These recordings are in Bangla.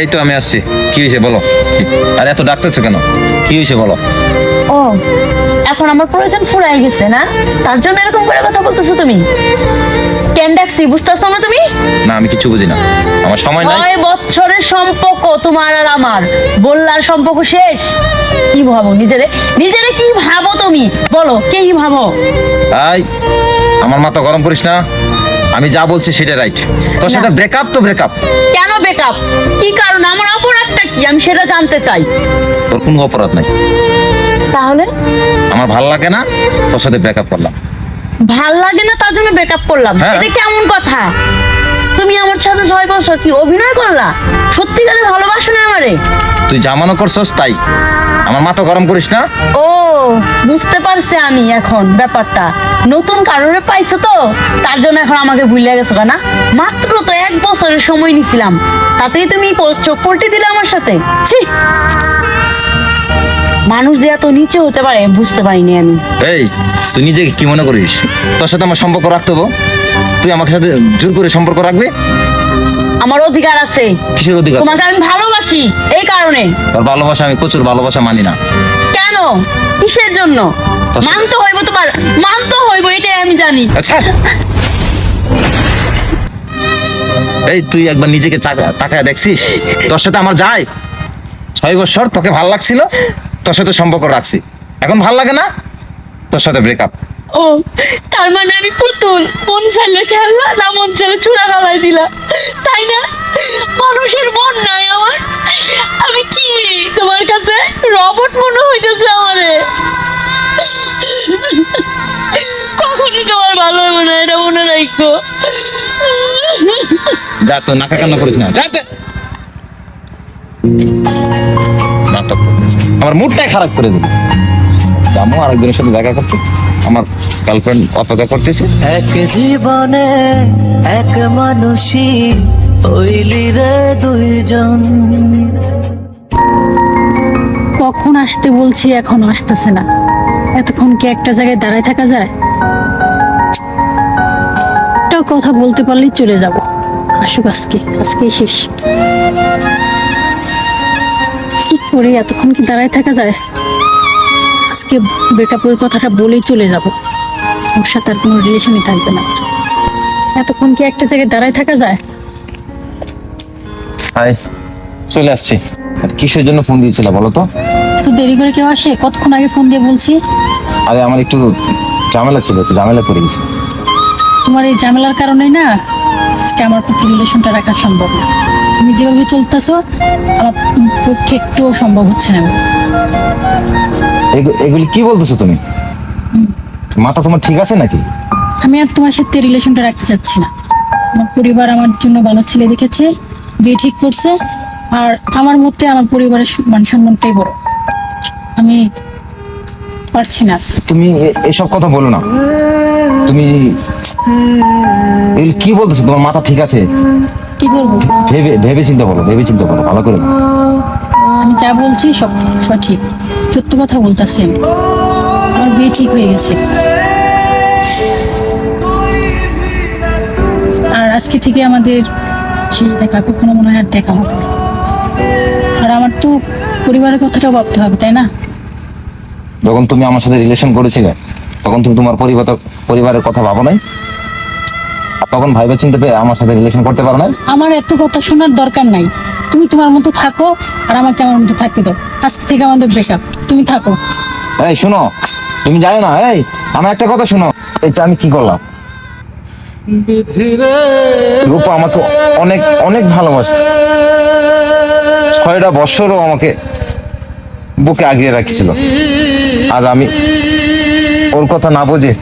এই তো আমি আসছি। কি হয়েছে বলো? আর এত ডাকতেছো কেন? কি হয়েছে বলো? ও এখন আমার প্রয়োজন ফুরাই গেছে না? তার জন্য এরকম করে কথা বলতেছো তুমি? কেন ডাকছি বুঝতেছো না তুমি? না আমি কিছু বুঝি না। আমার সময় নাই। ছয় বছরের সম্পর্ক তোমার আর আমার। বললার সম্পর্ক শেষ। কি ভাবো নিজেরে? নিজেরে কি ভাবো তুমি? বলো কে ভাবো? তাই আমার মাথা গরম করিস না। আমি যা বলছি সেটা রাইট তোর সাথে ব্রেকআপ তো ব্রেকআপ কেন ব্রেকআপ কি কারণ? আমার অপরাধটা কি? আমি সেটা জানতে চাই। তোর কোনো অপরাধ নাই। তাহলে? আমার ভালো লাগে না তোর সাথে ব্রেকআপ করলাম। ভালো লাগে না তার জন্য ব্রেকআপ করলাম। হ্যাঁ। এটা কেমন কথা? তুমি আমার সাথে ছয় বছর কি অভিনয় করলা? সত্যিকারে ভালোবাসো না আমারে? তুই জামানো মনে করছস তাই। আমার মাথা গরম করিস না। ও বুঝতে পারছি আমি এখন ব্যাপারটা। নতুন কারণে পাইছো তো? তার জন্য এখন আমাকে ভুলে গেছো না মাত্র তো এক বছরের সময় নিছিলাম। তাতেই তুমি চোখ পল্টি দিলে আমার সাথে। ছি! মানুষ যে এত নিচে হতে পারে বুঝতে পারিনি আমি। এই তুই নিজেকে কি মনে করিস? তোর সাথে আমার সম্পর্ক রাখতে তুই আমার সাথে জোর করে সম্পর্ক রাখবি? আমার অধিকার আছে। কিসের অধিকার তোমাকে আমি ভালোবাসি এই কারণে। তোর ভালোবাসা আমি প্রচুর ভালোবাসা মানি না। কেন? কিসের জন্য? মানতে হইব তোমার মানতে হইব এটাই আমি জানি। আচ্ছা। এই তুই একবার নিজেকে তাকায় দেখছিস? তোর সাথে আমার যায়। ছয় বছর তোকে ভালো লাগছিল তোর সাথে সম্পর্ক রাখছি। এখন ভালো লাগে না? তোর সাথে ব্রেকআপ ও তার মানে আমি পুতুল। মন চাইলে খেললা না মন চাইলে চূড়া গালাই দিলা। তাই না? মানুষের মন নাই আমি কি? তোমার কাছে রবট মনে হইতেছে আমারে কখনই তোমার ভালো হবে না এটা মনে রাখো। যা তো নাকা কান্না করিস না? যাতে নাটক করতেছে। আমার মুডটাই খারাপ করে দিল। যাব আরেকজনের সাথে দেখা করতে আমার গার্লফ্রেন্ড অপেক্ষা করতেছে। এক জীবনে এক মানুষই হইলি রে দুইজন। কখন আসতে বলছি, এখন আসতেছে না। এতক্ষণ কি একটা জায়গায় দাঁড়ায় থাকা যায়? একটা কথা বলতে পারলেই চলে যাব। আসুক আজকে, আজকেই শেষ। কি করি এতক্ষণ কি দাঁড়ায় থাকা যায়? আজকে ব্রেকআপের কথাটা বলেই চলে যাব। ওর সাথে আর কোনো রিলেশনই থাকবে না। এতক্ষণ কি একটা জায়গায় দাঁড়ায় থাকা যায়? হাই। চলে আসছি। আর কিসের জন্য ফোন দিয়েছিল বলো তো? এত দেরি করে কেউ আসে? কতক্ষণ আগে ফোন দিয়ে বলছি? আরে আমার একটু ঝামেলা ছিল একটু ঝামেলা পড়ে গেছে। তোমার এই ঝামেলার কারণেই না আজকে আমার পক্ষে রিলেশনটা রাখা সম্ভব না। তুমি যেভাবে চলতেছো আমার পক্ষে একটুও সম্ভব হচ্ছে না। এগু- এগুলি কি বলতেছো তুমি? মাথা তোমার ঠিক আছে নাকি? আমি আর তোমার সাথে রিলেশনটা রাখতে চাচ্ছি না। আমার পরিবার আমার জন্য ভালো ছেলে দেখেছে। বিয়ে ঠিক করছে আর আমার মধ্যে আমার পরিবারের মান সম্মানটাই বড়। আমি পারছি না। তুমি এসব কথা বলো না। তুমি কি বলতেছো? তোমার মাথা ঠিক আছে? কি করব? ভেবে ভেবে চিন্তা করো ভেবে চিন্তা করো ভালো করে আমি যা বলছি সব সঠিক। সত্য কথা বলতেছি আমার বিয়ে ঠিক হয়ে গেছে। আর আজকে থেকে আমাদের শেষ দেখা কখনো মনে হয় আর দেখা হবে আর আমার তো পরিবারের কথাটাও ভাবতে হবে তাই না? যখন তুমি আমার সাথে রিলেশন করেছিলে তখন তুমি তোমার পরিবার পরিবারের কথা ভাবো নাই? তখন ভাইবে চিনতে পেয়ে আমার সাথে রিলেশন করতে পারো না আমার এত কথা শোনার দরকার নাই। তুমি তোমার মতো থাকো আর আমাকে আমার মতো থাকতে দাও। আজকে থেকে আমাদের ব্রেকআপ তুমি থাকো। এই শোনো। তুমি জানো না এই আমার একটা কথা শোনো। এটা আমি কি করলাম? রূপা আমাকে অনেক অনেক ভালোবাসত। ছয়টা বছরও আমাকে বুকে আগিয়ে রাখছিল। আজ আমি ওর কথা না বুঝে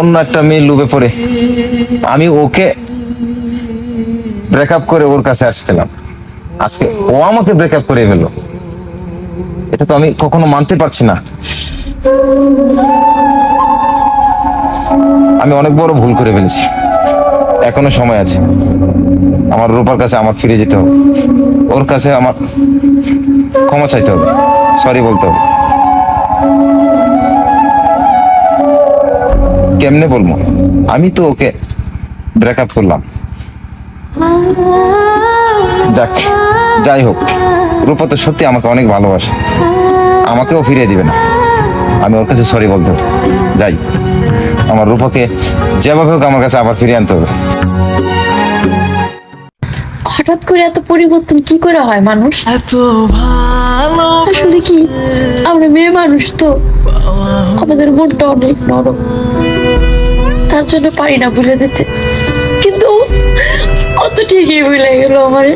অন্য একটা মেয়ে লুবে পড়ে আমি ওকে ব্রেকআপ করে ওর কাছে আসছিলাম। আজকে ও আমাকে ব্রেকআপ করে ফেলল। এটা তো আমি কখনো মানতে পারছি না। আমি অনেক বড় ভুল করে ফেলেছি। এখনও সময় আছে। আমার রূপার কাছে আমার ফিরে যেতে হবে। ওর কাছে আমার ক্ষমা চাইতে হবে। সরি বলতে হবে। কেমনে বলব? আমি তো ওকে ব্রেকআপ করলাম। যাক, যাই হোক। রূপা তো সত্যি আমাকে অনেক ভালোবাসে। আমাকেও ফিরিয়ে দিবে না। আমি ওর কাছে সরি বলতে হবে। যাই। আমার রূপাকে যেভাবে হোক আমার কাছে আবার ফিরিয়ে আনতে হবে। হঠাৎ করে এত পরিবর্তন কি করে হয় মানুষ? এত ভালো আসলে কি? আমরা মেয়ে মানুষ তো। আমাদের মনটা অনেক নরম। তার জন্য পারি না ভুলে দিতে কিন্তু ও তো ঠিকই ভুলে গেল আমার।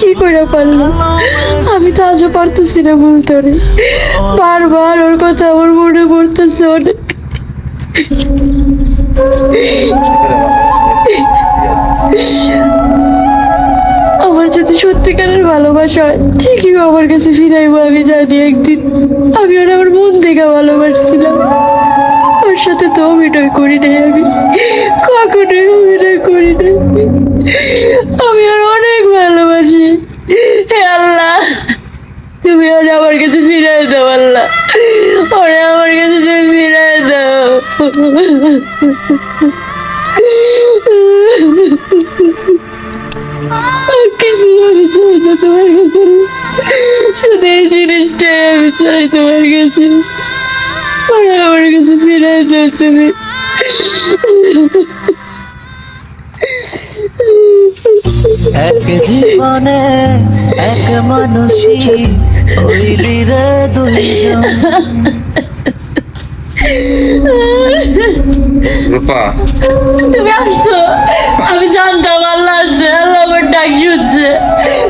কি করে পারল? আমি তো আজও পারতেছি না বলতে বারবার ওর কথা আমার মনে পড়তেছে অনেক। আমার যদি সত্যিকারের ভালোবাসা হয়, ঠিকই আমার কাছে ফিরাইবো আমি জানি একদিন। আমি ওর আমার মন থেকে ভালোবাসছিলাম। ওর সাথে তো অভিনয় করি নাই আমি। কখনোই অভিনয় করি নাই। আমি ওর অনেক ভালোবাসি। হে আল্লাহ, তুমি ওরে আমার কাছে ফিরাই দাও আল্লাহ। ওরে কিছু আমি চাই না তোমার কাছে শুধু এই জিনিসটাই আমি আমার কাছে ফিরাই দাও তুমি এক জীবনে এক মানুষই হইলি রে দুইজন। রূপা। তুমি আসছো। আমি জানতাম আল্লাহ আছে আল্লাহ আমার ডাক শুনছে।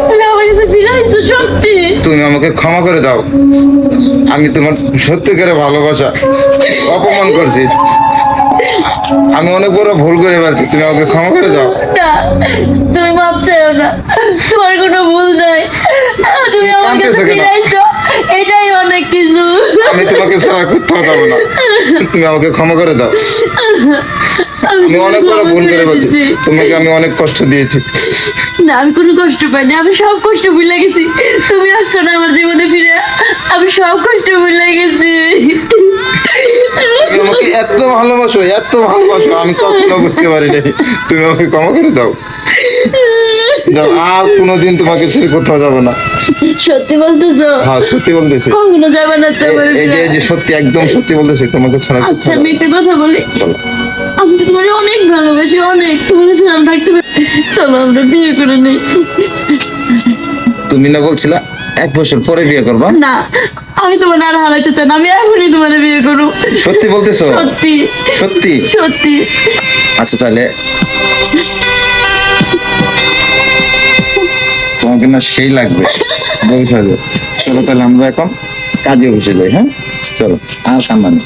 তুমি আমার কাছে ফিরাইছো সত্যি? তুমি আমাকে ক্ষমা করে দাও। আমি তোমার সত্যিকারে ভালোবাসা অপমান করছি। আমি অনেক বড় ভুল করে ফেলছি তুমি আমাকে ক্ষমা করে দাও। না তুমি চাইও না। তোমার কোনো ভুল নাই। তুমি কেন? ফিরাইছো এটাই অনেক কিছু। আমি তোমাকে ছাড়া কোথাও যাব না। তুমি আমাকে ক্ষমা করে দাও। আমি অনেক বড় ভুল করে দিয়েছি। তোমাকে আমি অনেক কষ্ট দিয়েছি। না আমি কোনো কষ্ট পাইনি। আমি সব কষ্ট ভুলে গেছি। তুমি আসছো না আমার জীবনে ফিরে। আমি সব কষ্ট ভুলে গেছি। আমাকে এত ভালোবাসো এত ভালোবাসো। আমি কখনো বুঝতে পারি নাই তুমি আমাকে ক্ষমা করে দাও। দাও, আর কোনোদিন তোমাকে ছেড়ে কোথাও যাব না। সত্যি বলতেছো? হ্যাঁ সত্যি বলতেছি। কখনো যাবে না তো এই- যে যে সত্যি একদম সত্যি বলতেছি তোমাকে ছাড়া আচ্ছা আমি একটা কথা বলি। আমি তো তোমার অনেক ভালোবাসি অনেক। তোমার ছাড়া আমি থাকতে পারি। চলো আমরা বিয়ে করে নিই। তুমি না বলছিলা এক বছর পরে বিয়ে করবা? না আমি তোমার আর হারাইতে চাই না আমি এখনই তোমার বিয়ে করব। সত্যি বলতেছো? সত্যি। সত্যি? সত্যি। আচ্ছা তাহলে তোমাকে না সেই লাগবে। চলো তাহলে আমরা এখন কাজে বসে যাই হ্যাঁ? চলো আর সামনে।